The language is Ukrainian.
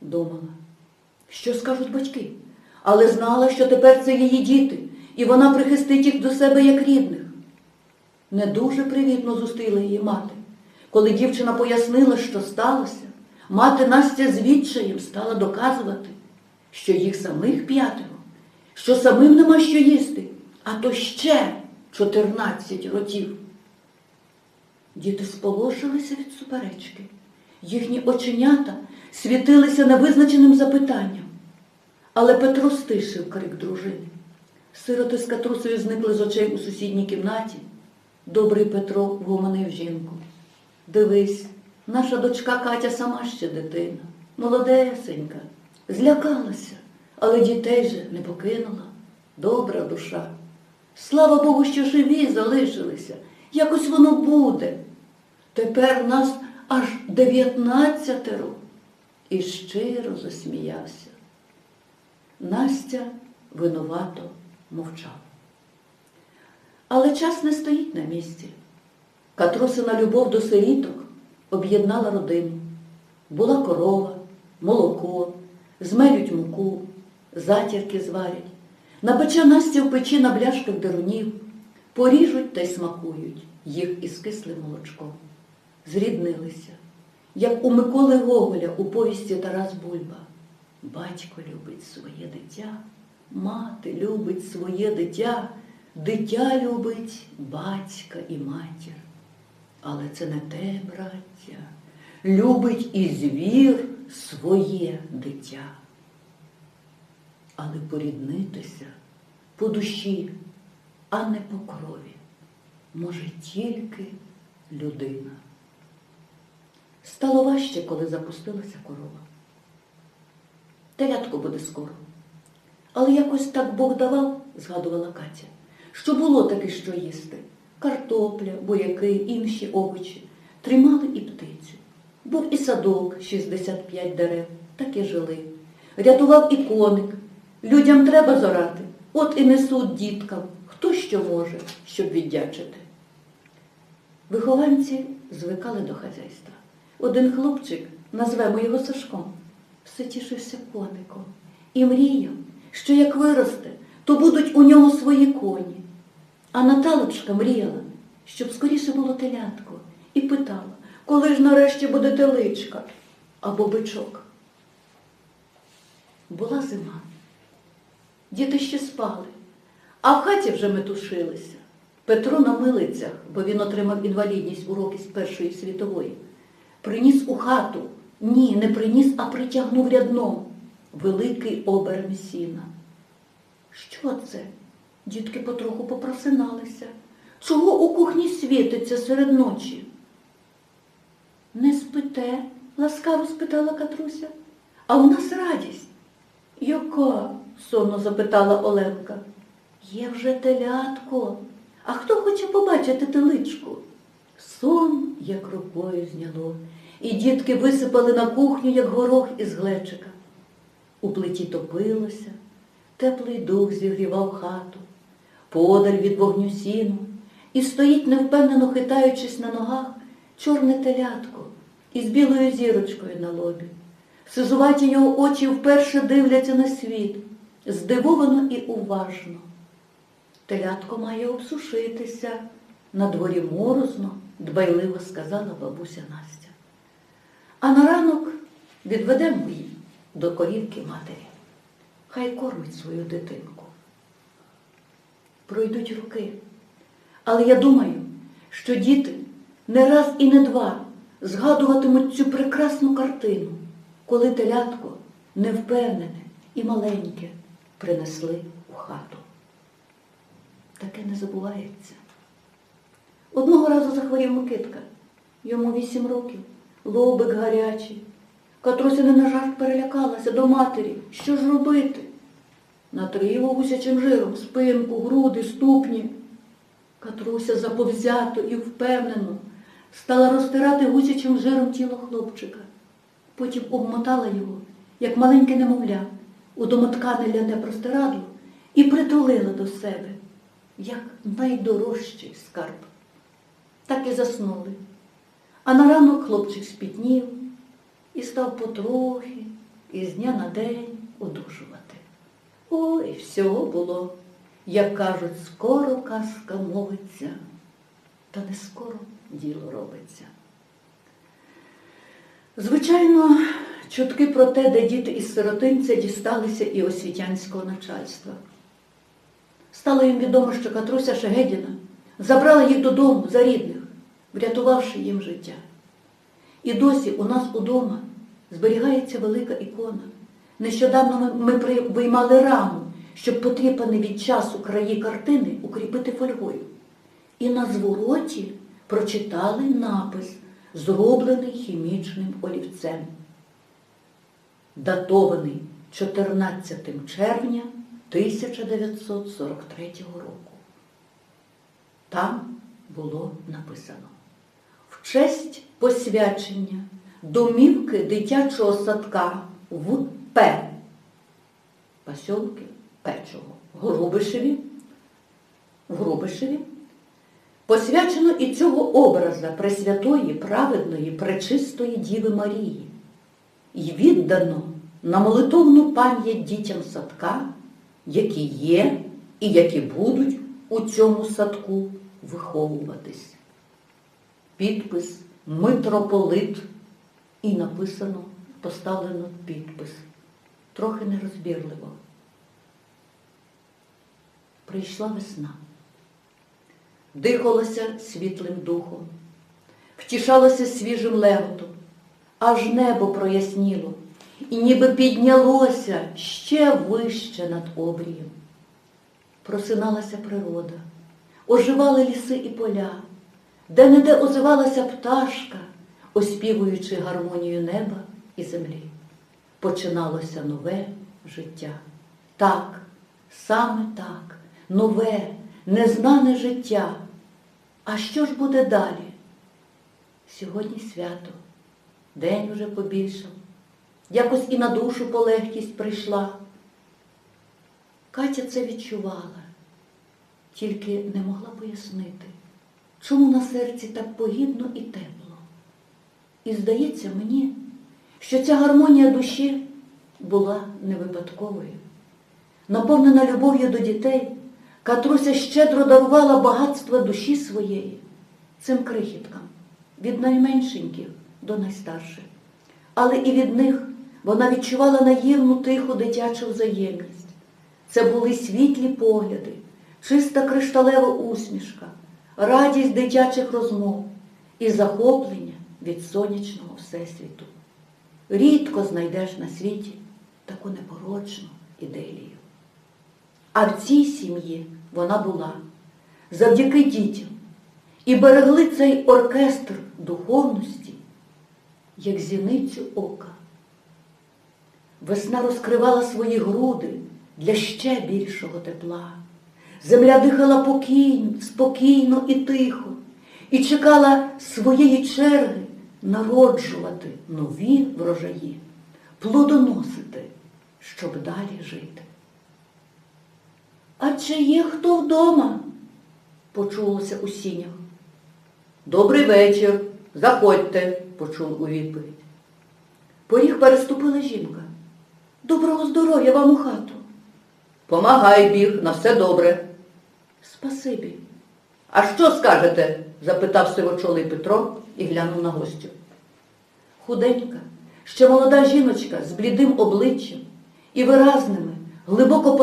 думала. Що скажуть батьки? Але знала, що тепер це її діти, і вона прихистить їх до себе як рідних. Не дуже привітно зустріла її мати. Коли дівчина пояснила, що сталося, мати Настя з відчаєм стала доказувати, що їх самих п'ятеро, що самим нема що їсти, а то ще 14 ротів. Діти сполошилися від суперечки. Їхні оченята світилися невизначеним запитанням. Але Петро стишив крик дружини. Сироти з катрусею зникли з очей у сусідній кімнаті. Добрий Петро вгомонив жінку. Дивись, наша дочка Катя сама ще дитина, молодесенька, злякалася, але дітей же не покинула. Добра душа. Слава Богу, що живі залишилися. Якось воно буде. Тепер нас аж дев'ятнадцятеро. І щиро засміявся. Настя винувато мовчала. Але час не стоїть на місці. Катрусина любов до сиріток об'єднала родину. Була корова, молоко, змелють муку, затірки зварять. Напече Настя в печі на бляшках дерунів, поріжуть та й смакують їх із кислим молочком. Зріднилися, як у Миколи Гоголя у повісті Тарас Бульба. Батько любить своє дитя, мати любить своє дитя, дитя любить батька і матір. Але це не те, браття, любить і звір своє дитя. Але поріднитися по душі, а не по крові, може тільки людина. Стало важче, коли запустилася корова. Телятко буде скоро. Але якось так Бог давав, згадувала Катя, що було таки що їсти. Картопля, буряки, інші овочі. Тримали і птицю. Був і садок, 65 дерев, так і жили. Рятував і коник. Людям треба зорати. От і несуть діткам, хто що може, щоб віддячити. Вихованці звикали до хазяйства. Один хлопчик, назвемо його Сашком, все тішився коником і мріяв, що як виросте, то будуть у нього свої коні. А Наталочка мріяла, щоб скоріше було телятко, і питала, коли ж нарешті буде теличка або бичок. Була зима. Діти ще спали, а в хаті вже метушилися. Петро на милицях, бо він отримав інвалідність у роки з Першої світової, приніс у хату, ні, не приніс, а притягнув рядном великий оберм сіна. Що це? Дітки потроху попросиналися. Чого у кухні світиться серед ночі? Не спите? ласкаво спитала Катруся. А у нас радість. Яка? сонно запитала Оленка. Є вже телятко. А хто хоче побачити теличку? Сон як рукою зняло, і дітки висипали на кухню, як горох із глечика. У плиті топилося, теплий дух зігрівав хату, подаль від вогню сіну, і стоїть, невпевнено хитаючись на ногах, чорне телятко із білою зірочкою на лобі. Сизуваті його очі вперше дивляться на світ, здивовано і уважно. Телятко має обсушитися. На дворі морозно, дбайливо сказала бабуся Настя. А на ранок відведемо її до корівки матері. Хай кормить свою дитинку. Пройдуть роки. Але я думаю, що діти не раз і не два згадуватимуть цю прекрасну картину, коли телятко невпевнене і маленьке принесли у хату. Таке не забувається. Одного разу захворів Микитка. Йому вісім років, лобик гарячий. Катруся не на жарт перелякалася до матері. Що ж робити? Натри гусячим жиром, спинку, груди, ступні. Катруся заповзято і впевнено стала розтирати гусячим жиром тіло хлопчика. Потім обмотала його, як маленьке немовля, у домоткане ляне простирадло і притулила до себе, як найдорожчий скарб. Так і заснули. А на ранок хлопчик спітнів і став потрохи, і з дня на день одужувати. Ой, всього було, як кажуть, скоро казка мовиться, та не скоро діло робиться. Звичайно, чутки про те, де діти із сиротинця дісталися і освітянського начальства. Стало їм відомо, що Катруся Шегедіна забрала їх додому за рідних, врятувавши їм життя. І досі у нас удома зберігається велика ікона. Нещодавно ми, виймали раму, щоб потріпані від часу краї картини укріпити фольгою. І на звороті прочитали напис, зроблений хімічним олівцем, датований 14 червня 1943 року. Там було написано честь посвячення домівки дитячого садка в П. Посілки Печого. Грубишеві. В Грубишеві. Посвячено і цього образа Пресвятої, праведної, пречистої Діви Марії. І віддано на молитовну пам'ять дітям садка, які є і які будуть у цьому садку виховуватись підпис митрополит і написано, поставлено підпис. Трохи нерозбірливо. Прийшла весна. Дихалося світлим духом, втішалося свіжим леготом, аж небо проясніло, і ніби піднялося ще вище над обрієм. Просиналася природа, оживали ліси і поля, де-не-де озивалася пташка, оспівуючи гармонію неба і землі. Починалося нове життя. Так, саме так, нове, незнане життя. А що ж буде далі? Сьогодні свято, день уже побільшав, якось і на душу полегкість прийшла. Катя це відчувала, тільки не могла пояснити, чому на серці так погідно і тепло. І здається мені, що ця гармонія душі була не випадковою. Наповнена любов'ю до дітей, Катруся щедро дарувала багатство душі своєї цим крихіткам, від найменшеньких до найстарших. Але і від них вона відчувала наївну тиху дитячу взаємність. Це були світлі погляди, чиста кришталева усмішка, радість дитячих розмов і захоплення від сонячного всесвіту. Рідко знайдеш на світі таку непорочну ідею. А в цій сім'ї вона була завдяки дітям і берегли цей оркестр духовності, як зіницю ока. Весна розкривала свої груди для ще більшого тепла. Земля дихала покійно, спокійно і тихо, і чекала своєї черги народжувати нові врожаї, плодоносити, щоб далі жити. А чи є хто вдома? почулося у сінях. Добрий вечір, заходьте, почув у відповідь. Поріг переступила жінка. Доброго здоров'я вам у хату. Помагай біг, на все добре. Спасибі. А що скажете? запитав сивочолий Петро і глянув на гостю. Худенька, ще молода жіночка з блідим обличчям і виразними, глибоко